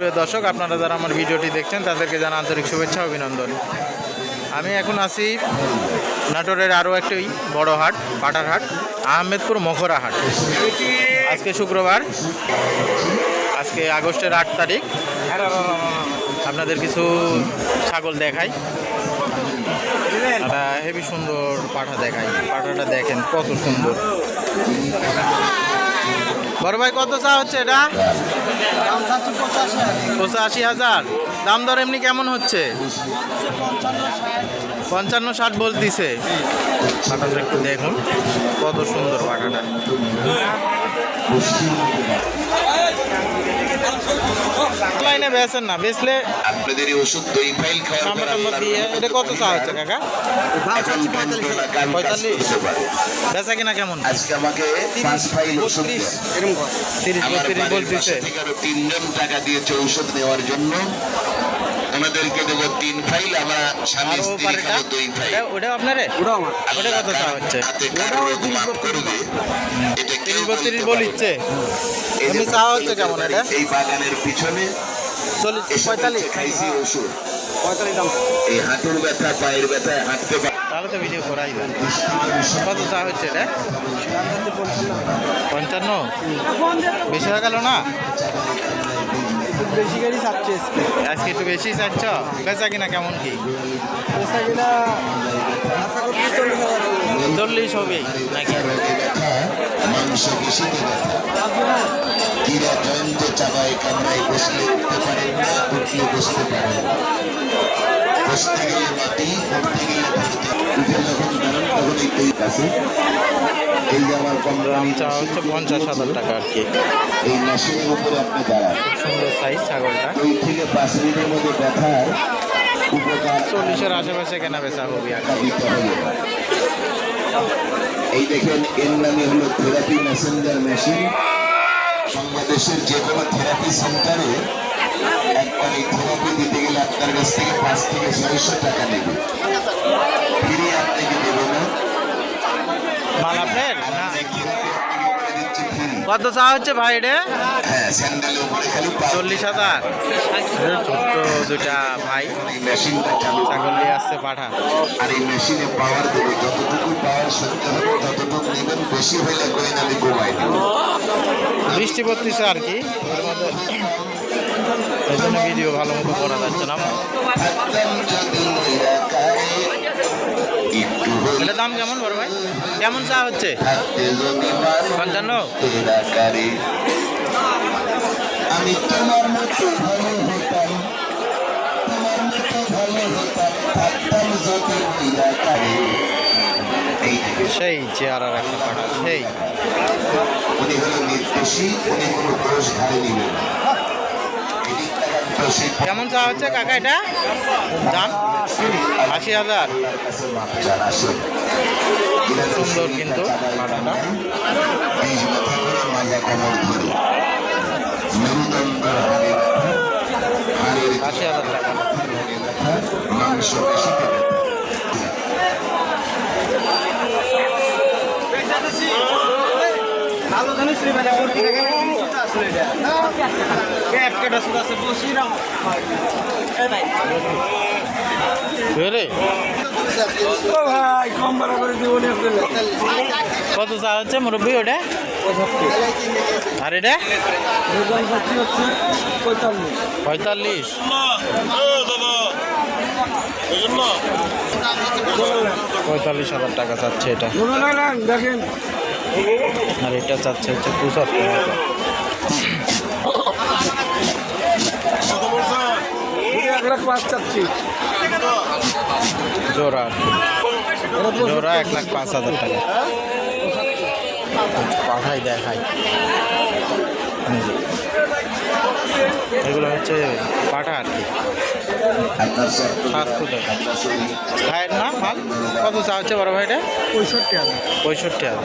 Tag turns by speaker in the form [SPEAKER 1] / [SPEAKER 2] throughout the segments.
[SPEAKER 1] প্রিয় দর্শক, আপনারা যারা আমার ভিডিওটি দেখছেন, তাদেরকে জানা আন্তরিক শুভেচ্ছা, অভিনন্দন। আমি এখন আছি নাটোরের আরও একটি বড় হাট, পাটার হাট, আহমেদপুর মখরা হাট। আজকে শুক্রবার, আজকে আগস্টের আট তারিখ। আপনাদের কিছু ছাগল দেখাই। হেভি সুন্দর পাঠা দেখাই। পাঠাটা দেখেন, কত সুন্দর। বড় ভাই কত চা হচ্ছে এটা?
[SPEAKER 2] পঁচাশি
[SPEAKER 1] হাজার। দাম দর এমনি কেমন হচ্ছে?
[SPEAKER 2] পঞ্চান্ন ষাট
[SPEAKER 1] বলতিছে। একটু দেখুন কত সুন্দর পাটাটা লাইনে বেচেন না বেচলে
[SPEAKER 3] আপনাদের এই ওষুধ দই ফাইল খাওয়ার পর আল্লাহর
[SPEAKER 1] এটা কত চা হচ্ছে কাকা?
[SPEAKER 2] পঁয়তাল্লিশ।
[SPEAKER 1] বেচা কিনা কেমন?
[SPEAKER 3] আজকে আমাকে পাঁচ ফাইল ওষুধ
[SPEAKER 2] এরকম
[SPEAKER 1] তিরিশ বত্রিশ বলতিছে।
[SPEAKER 3] তিনজন টাকা দিয়েছে ঔষধ নেওয়ার জন্য। ওনাদেরকে দেবো তিন ফাইল আমরা স্বামী স্ত্রী খাব দুই ফাইল
[SPEAKER 1] ওটা- আপনারে?
[SPEAKER 2] ওটা আমার।
[SPEAKER 1] ওটা কত চা হচ্ছে?
[SPEAKER 3] হাতে
[SPEAKER 2] কারও
[SPEAKER 3] মাফ করবে এটা কেউ
[SPEAKER 1] তিরিশ
[SPEAKER 3] বলতে
[SPEAKER 1] বত্রিশ।
[SPEAKER 3] এই যে
[SPEAKER 1] এমনি চা হচ্ছে কেমন এটা?
[SPEAKER 3] এই বাগানের পিছনে
[SPEAKER 1] চল্লিশ পঁয়তাল্লিশ।
[SPEAKER 3] খাইছি ওষুধ
[SPEAKER 2] পঁয়তাল্লিশ দাম।
[SPEAKER 3] এই হাঁটুর ব্যথা পায়ের ব্যথা হাঁটতে পারে
[SPEAKER 1] তাহলে তো ভিডিও করাই কত চা হচ্ছে এটা?
[SPEAKER 2] পঞ্চান্ন?
[SPEAKER 1] বেশি হয়ে গেল না?
[SPEAKER 2] বেশি গাড়ি চাচ্ছি আজকে।
[SPEAKER 1] আজকে একটু বেশি চাচ্ছ বেচা কিনা কেমন কি?
[SPEAKER 2] পয়সা কিনা চল্লিশ হবে।
[SPEAKER 1] নাকি?
[SPEAKER 3] মাংস বেশিতে ব্যথা কিরা জয়ন্ত চাবায় কামড়ায় বসলে উঠতে পারেন না উঠলে বসতে পারেন বসতে গেলে মাটি উঠতে গেলে ধরতে উঠে যখন দাঁড়ান তখন এই কাছে এই যে আমার
[SPEAKER 1] হচ্ছে পঞ্চাশ হাজার টাকা আর কি
[SPEAKER 3] এই মেশিনের উপরে আপনি দাঁড়ান
[SPEAKER 1] সুন্দর সাইজ ছাগলটা
[SPEAKER 3] দুই থেকে পাঁচ মিনিটের মধ্যে উপকার
[SPEAKER 1] চল্লিশের আশেপাশে কেনা বেচা হবে আর।
[SPEAKER 3] দিতে হবে এই দেখেন, এর নামে হলো থেরাপি মেসেঞ্জার মেশিন বাংলাদেশের যে কোনো থেরাপি সেন্টারে একবার এই থেরাপি দিতে গেলে আপনার কাছ থেকে পাঁচ থেকে ছয়শো টাকা নেবে ফিরিয়ে আপনাকে দেবে না
[SPEAKER 1] মাল আপনার না
[SPEAKER 3] আর এই থেরাপি আপনাকে করে দিচ্ছে free।
[SPEAKER 1] কত চা হচ্ছে ভাই এটা
[SPEAKER 3] হ্যাঁ
[SPEAKER 1] চল্লিশ হাজার। ছোট্ট দুটা ভাই।
[SPEAKER 3] মেশিনটা
[SPEAKER 1] ছাগল নিয়ে আসছে পাঠা।
[SPEAKER 3] আর এই মেশিনে পাওয়ার দেবে। যতটুকু পাওয়ার সত্যি হবে ততটুকু নেবেন। বেশি হলে কই আমি কমাই
[SPEAKER 1] বৃষ্টি পড়তেছে আর কি? এই জন্য ভিডিও ভালো মতো করা যাচ্ছে না। দাম কেমন বড় ভাই? কেমন চা হচ্ছে? সেই চেহারা আর একটা সেই।
[SPEAKER 3] উনি হলো নির্দোষী উনি কোনো দোষ ঘাড়ে নিবেন না। এদিক তাকান দোষী
[SPEAKER 1] কেমন চা হচ্ছে কাকা এটা? দাম? আশি হাজার। সুন্দর কিন্তু।
[SPEAKER 2] ভালো জানিস রে ভাই
[SPEAKER 1] কত চা হচ্ছে, মুরব্বী ওটা? আর এটা?
[SPEAKER 2] পঁয়তাল্লিশ।
[SPEAKER 1] পঁয়তাল্লিশ হাজার টাকা চাচ্ছে এটা।
[SPEAKER 2] দেখেন
[SPEAKER 1] আর এটা চাচ্ছে হচ্ছে পঁচাত্তর
[SPEAKER 2] এক লাখ পাঁচ চাচ্ছি।
[SPEAKER 1] জোড়া। আর জোড়া এক লাখ পাঁচ হাজার টাকা। পাঠাই দেখাই এগুলো হচ্ছে পাঠা আর কি। ভাইয়ের না মাল কত চা হচ্ছে বড় ভাইটা?
[SPEAKER 2] পঁয়ষট্টি হাজার।
[SPEAKER 1] পঁয়ষট্টি হাজার।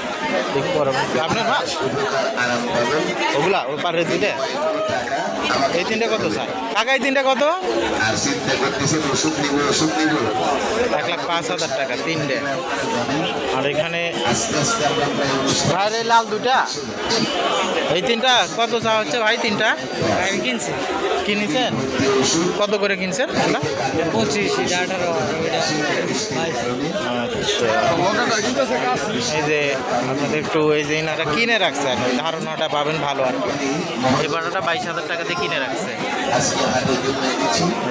[SPEAKER 3] দেখি বড় আপনার মাছ ওগুলা ওই পারে দুইটা
[SPEAKER 1] টাকা
[SPEAKER 3] এই তিনটা কত চায় কাকা এই তিনটা কত? এক লাখ পাঁচ হাজার টাকা তিনটে। আর এখানে ভাইয়ের এই লাল দুটা? এই তিনটা কত চা হচ্ছে? ভাই তিনটা?
[SPEAKER 2] কিনছি।
[SPEAKER 3] কিনেছেন? কত করে কিনছেন ওগুলা
[SPEAKER 2] পঁচিশ আঠারো
[SPEAKER 3] আচ্ছা। এই যে আপনাদের একটু এই যে ইনারা কিনে রাখছে আর কি ধারণাটা পাবেন ভালো আর কি। এই বাটাটা বাইশ হাজার টাকা দিয়ে কিনে রাখছে।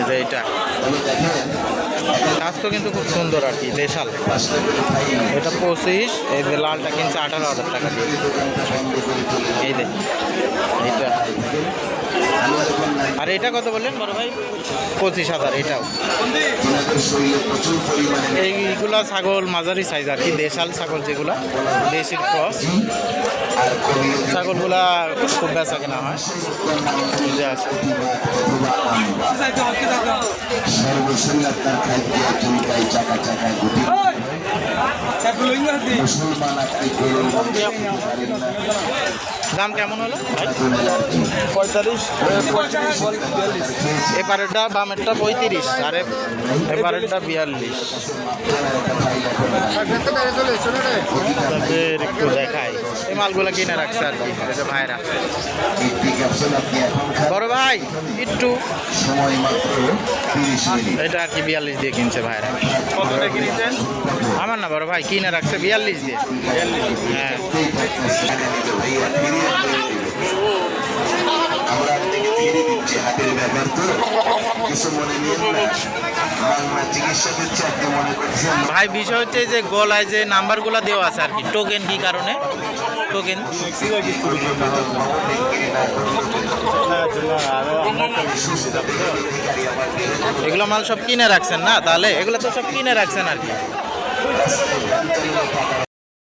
[SPEAKER 3] এই যে এটা তো কিন্তু খুব সুন্দর আর কি দেশাল। এটা পঁচিশ এই যে লালটা কিনছে আঠারো হাজার টাকা দিয়ে। এই যে এইটা। আর এটা কত বললেন? বড় ভাই পঁচিশ হাজার, এটাও। এইগুলা ছাগল, মাঝারি সাইজ আর কি, দেশাল ছাগল যেগুলা দেশির ক্রস। ছাগলগুলা খুব বেচা কেনা হয়। দাম কেমন হলো? পঁয়তাল্লিশ এপারেরটা বামেরটা পঁয়ত্রিশ আর এপারেরটা বিয়াল্লিশ। তাদের একটু দেখাই। এই মালগুলো কিনে রাখছে আর কি ভাইরা। বড় ভাই একটু এটা আর কি বিয়াল্লিশ দিয়ে কিনছে ভাইরা। আমার না বড় ভাই কিনে রাখছে বিয়াল্লিশ দিয়ে। হ্যাঁ।
[SPEAKER 1] আমরা আপনাকে ফিরিয়ে দিচ্ছি হাতের ব্যাপার তো। কিছু মনে নিয়েন না। বাংলা চিকিৎসা দিচ্ছে আপনি করছেন
[SPEAKER 3] ভাই বিষয় হচ্ছে যে গলায় যে নাম্বারগুলো দেওয়া আছে আর কি টোকেন কি কারণে? টোকেন এগুলো মাল সব কিনে রাখছেন না তাহলে? এগুলো তো সব কিনে রাখছেন আর কি। 何が起きたんだろうな。